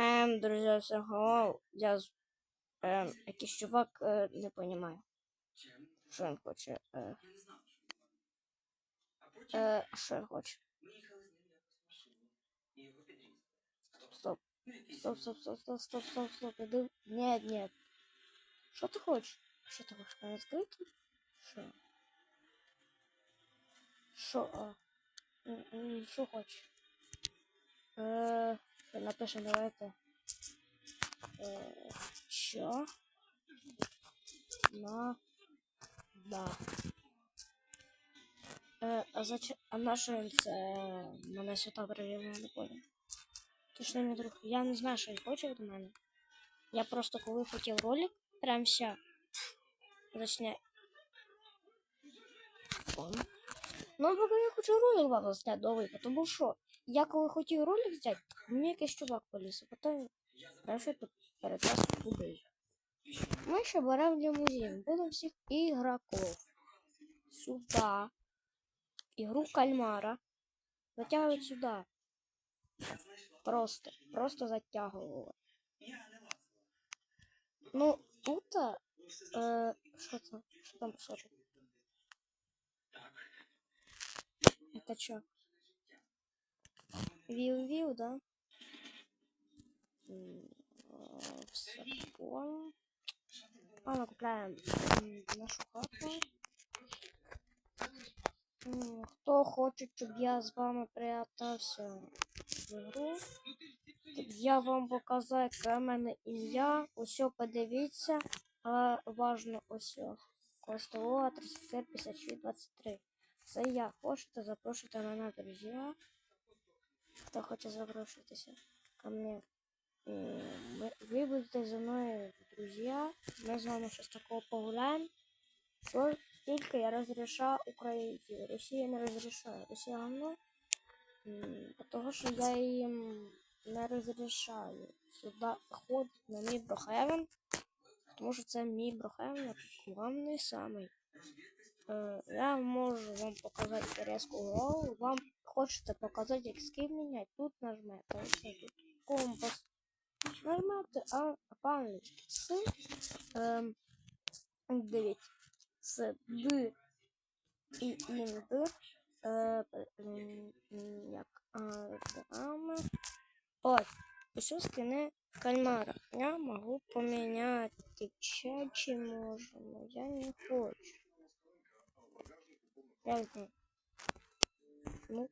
Ем, друзі, всього я ем, якийсь чувак е, не понімає. Що він хоче? Е, е, що він хоче? Стоп. Стоп, стоп, стоп, стоп, стоп, стоп, стоп. Іди. Нет, нет. Що ти хочеш? Що ти хочеш? Не відкрити? Що? Що? А? Що хочеш? Е, напишемо давайте. Е, що? На. Да. Е, а зачем? А на він це мене сюди привів, я не понял. Точно мій друг. Я не знаю, що він хоче від мене. Я просто коли хотів ролик, прям ся. Точніше. Он. Ну, поки я хочу ролик вам зняти новий, тому що я коли хотів ролик зняти, мені якийсь чувак поліз, а потім перший тут нас убив. Ми ще беремо лімузин, будемо всіх ігроків. Сюда. Игру кальмара. Затягивать сюда. Просто, просто затягивала. Ну, тут, э, что там, что там, что там? Это что? Виу-виу, да? М, э, Все понял. Ладно, купляем нашу хату. М, Хто хоче, щоб я з вами приятався в ігру, я вам показав, яке в мене ім'я. Усьо подивіться, але важно усьо. Костолова 34 56 23. Це я. Хочете, запрошуйте мене, друзі. Хто хоче запрошуватися ко мне. Ви будете зі мною друзі. Ми з вами щось такого погуляємо. Тільки я розрішаю Україні. Росія не розрішає. Росія говно. Того, що я їм не розрішаю сюди ходити на мій Брохевен. Тому що це мій Брохевен, я тут главний самий. Е, я можу вам показати резку голову. Вам хочете показати, як міняти, тут нажмете. Компас. Нажмете, а по-англійськи. С. Ем, дивіться з Д і Д. Е, як дами. Ось. Ось скини кальмара. Я можу поміняти чачі можемо. Я не хочу. Я знаю. Ну,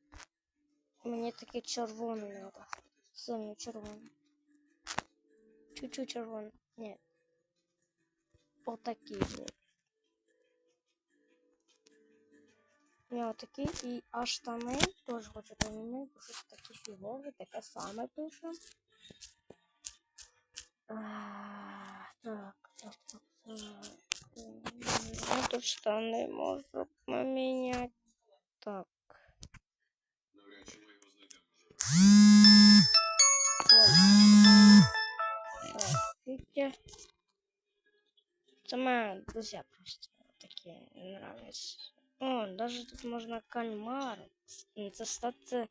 мені такий червоний надо. Сильно червоний. Чуть-чуть червоний. Ні. Отакий вот. У нього такі і а штани теж хочу поміняти, бо щось таке фігове, таке саме пише. А, Так, так, так, так. Я тут штани можу поміняти. Так. Видите? Мои друзья просто такие нравятся. О, даже тут можно кальмар. Это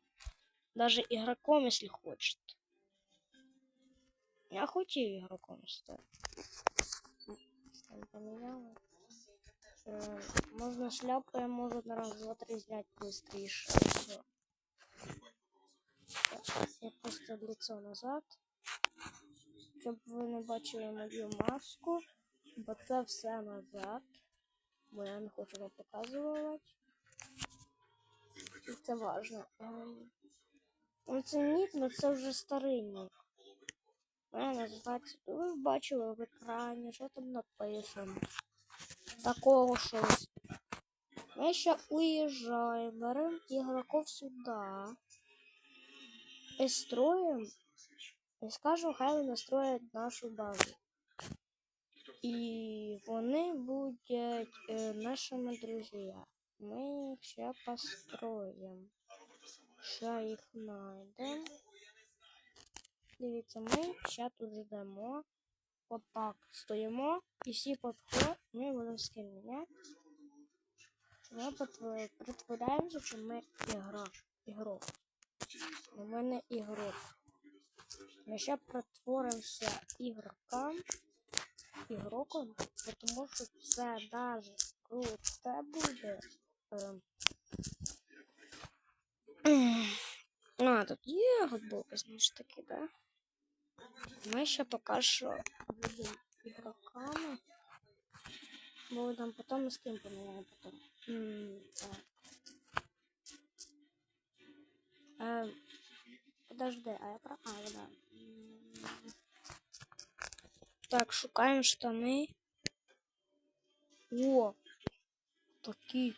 даже игроком, если хочет. Я хочу игроком стать. Поменяла. Э, Можно шляпу, я может на раз, два, три снять быстрее. Всё. Так, Я просто лицо назад. Щоб ви не бачили мою маску, бо це все назад. Бо я не хочу вам показувати. І це важно. Ем, Ну це нік, ну це вже старий нік. Мене називається. Ви бачили в екрані, що там написано. Такого щось. Ми ще уїжджаємо, беремо ігроків сюди. І строїмо. І скажемо, хай вони настроять нашу базу. І вони будуть е, нашими друзьями. Ми їх ще построїмо. Ще їх знайдемо. Дивіться, ми ще тут ждемо. Отак стоїмо і всі підходять, ми будемо ким. Ми притворяємося, що ми ігра, ігрок. У мене ігрок. Я ще перетворився ігрокам, ігроком, тому що це даже круте буде. Ем. А, тут є гудбоки, знаєш таки, да? Ми ще поки що будемо ігроками. Будемо потім з ким поміняємо потім. М, Так. Ем, подожди, а я про... А, ну да. Так, шукаємо штани. О! Такі.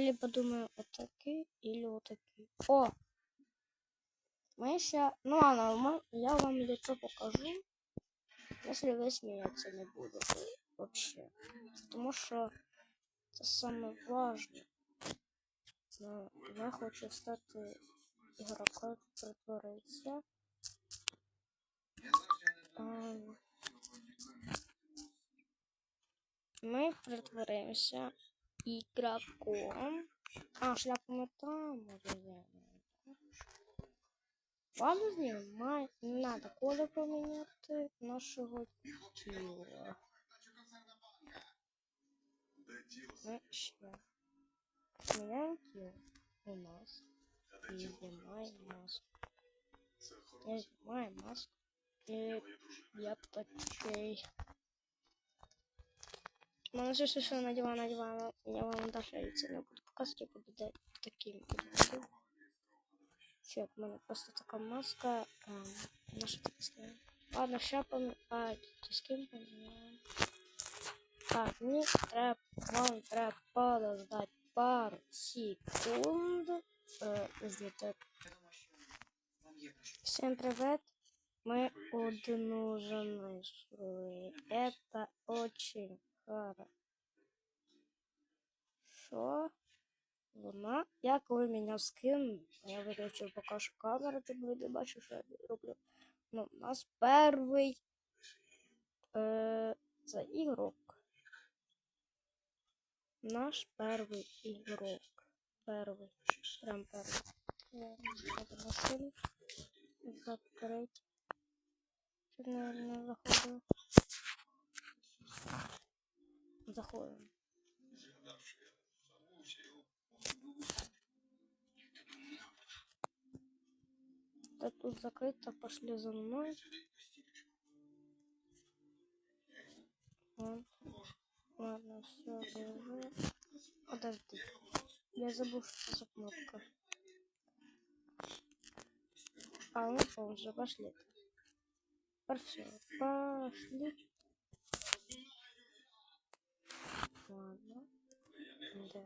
Либо думаю, отакі, или отакі. О! Мы ще... Ну ладно, я вам лицо покажу. Если ви сміятися не будете вообще. Тому що це саме важне. Ну, я хочу стати ігроком, притворитися. Ем, Ми притворимося ігроком. А, шляпу ми там можемо. Ладно, знімай. Не надо коли поміняти нашого тіла. Ми ще міняємо тіло у нас. І знімаємо маску. Я знімаю маску. І я такий. Мене все, що що надіваю, надіваю. Я вам даже це не буду показувати, я буду де- таким. буду. Все, в мене просто така маска. Ем, на що таке стоїть? Ладно, ще пам'ятаю, з ким поміняємо. Так, мені треба, вам треба подождати пару секунд. Е, ждите. Всем привет. Мы одну знайшли. Это очень хорошо. Вона, я коли міняв скин, я виключив поки що камеру, щоб ви не бачили, що я роблю. Ну, у нас перший е, це ігрок. Наш перший ігрок. Перший. Прям перший. Я буду машину наверное, заходив. Заходимо. Так тут закрыто, пошли за мной. Ладно, все, уже. Подожди. Я забыл, что за кнопка. А, ну уже пошли. Все, пошли. ладно. Да.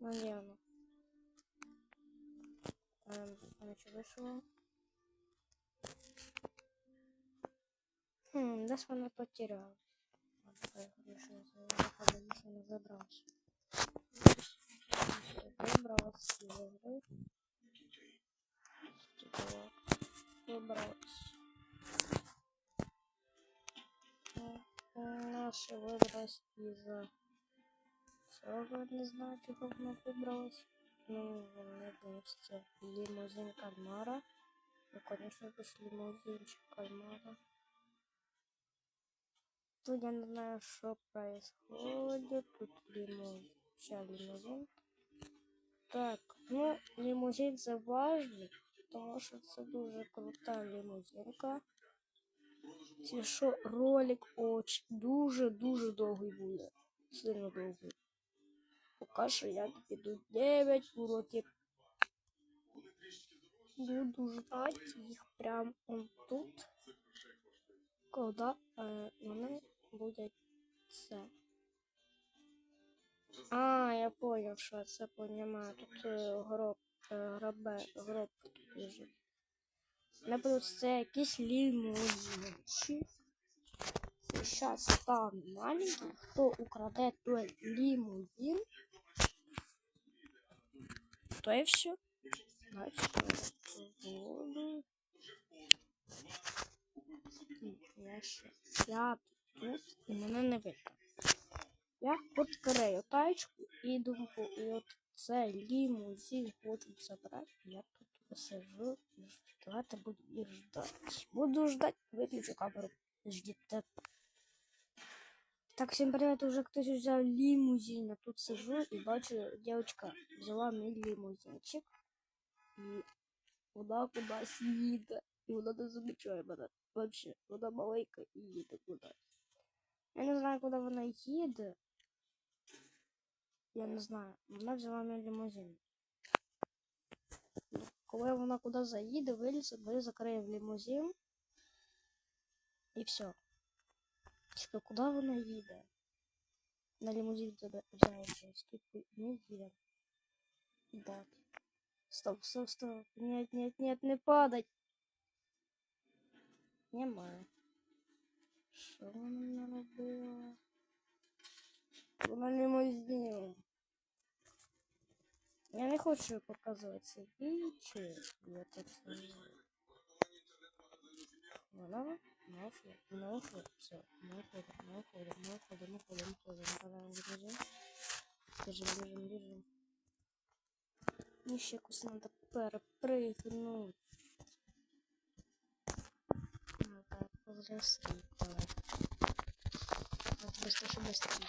Ну не оно. Эм, а оно что вышло? Хм, да, она потеряла. Конечно, забрался. Выбрался. Выбрался. Наша выбралась из-за... Всього не знаю, чого вона вибралась. Ну, вони, конечно, лимузин кальмара. Ну, конечно, ж лимузинчик кальмара. Тут я не знаю, что происходит. Тут лимузин. Сейчас лимузин. Так, ну, лимузин це важно, тому що це дуже крута лимузинка. Що ролик очень дуже-дуже довгий буде. Сильно довгий. Поки що я піду 9 уроків. Буду ждати їх прямо тут. Коли е, вони будуть це. А, я понял, що це понімаю. Тут е, гроб, е, гробе, гроб тут лежить. Будуть це якісь лімузинчі. Сейчас стану маленький, хто украде той лимузин, то и все. Значит. Я ще сяду тут і мене не видно. Я відкрию тачку і по і от це лімузин хочуть забрати. Я тут посижу і ждати буду і ждати. Буду ждать, виключу камеру. Ждите. Так, всім привіт, уже хтось взяв лімузин. А тут сижу і бачу, дівчинка взяла мій лімузинчик. І вона кудись їде. І вона не замічає мене. Вообще, вона маленька і їде кудись. Я не знаю, куди вона їде. Я не знаю. Вона взяла мій лімузин. Ну, Коли вона куди заїде, вилізе, ми закриємо лімузин. І все. Типа, куди вона їде? На лімузин тебе взяла скільки не їде. Да. Стоп, стоп, стоп. Нет, нет, нет, не падать. Немає. Що вона наробила? Вона лімузин. Я не хочу показувати це вічі. Я так скажу. Вона нахуй, нахуй, все, нахуй, нахуй, нахуй, нахуй, нахуй, давай бежим. Бежим, бежим, бежим. Мені ще якось треба перепригнути. Ну так, возрасти, давай. Так, быстрее, быстрее.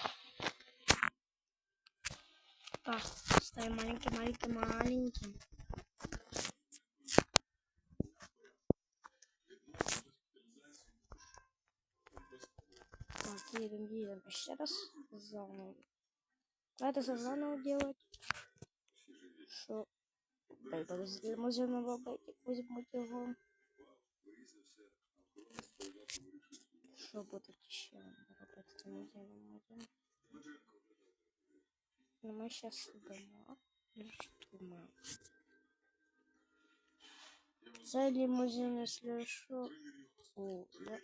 Так, стай маленький, маленький, маленький. Так, едем, едем. Еще раз заново. Надо все заново делать. Что? Дай подожди, лимузин бабайки, возьму його. Що буде ще робити з цим лимузином? Ну, ми зараз йдемо і ждемо. Це лимузин, якщо що. О, я,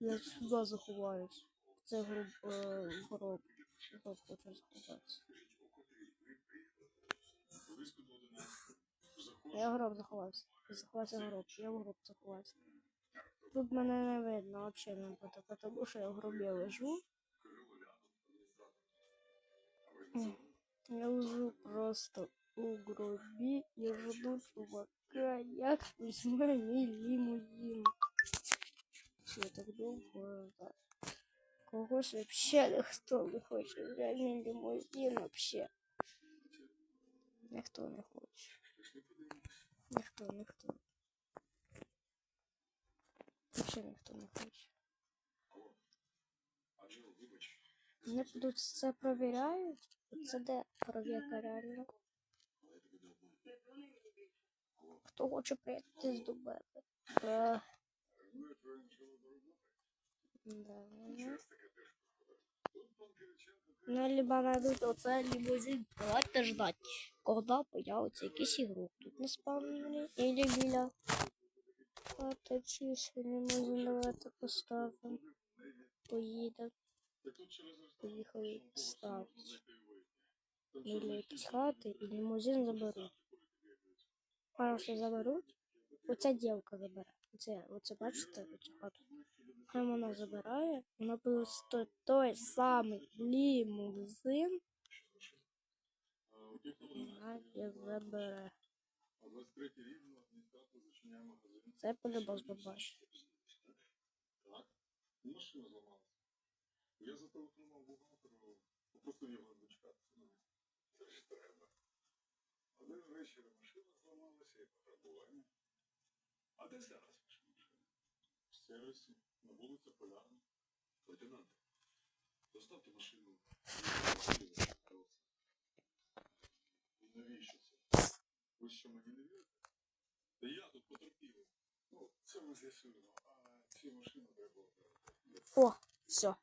я сюди заховаюсь. Це гроб, е, гроб. Гроб хочу заховатися. Я в гроб заховався. Заховався в гроб. Я в гроб заховався. Тут мене не видно взагалі не буде, тому що я в гробі лежу. М, Я лежу просто у гробі і жду чувака, як візьме мій лімузин. Що я так довго ждать? Когось вообще ніхто не хоче взяти мій лімузин вообще. Ніхто не хоче. Ніхто, ніхто. Вообще ніхто не хоче. Вони тут це провіряють? Це де провірка реально? Хто хоче мене? Е, Да, ну. Либо найдуть оце лімузин. Давайте ждать, когда появиться якийсь ігрок. Тут на спавнері или біля хати чись лімузин давайте поставимо. Поїде. Поїхали ставить. Біля якісь хати і лімузин заберуть. Хорошо заберуть. Оця дівка забере. Оце, оце бачите, оцю хату. Хай вона забирає, вона стоїть той самий лімузин. Вона її забере. Це полюбас бабаш. Машина зламалася. Я зателефонував бухгалтеру, попросив його дочекатися. Це ж треба. Ввечері машина зламалася і пограбування. А де зараз ваша машина? В сервісі, на вулиці Полярна. Лейтенант, доставте машину. Навіщо це? Ви що мені не вірите? Та я тут потерпілий. Ну, це ми з'ясуємо. А ці машини треба. О, все.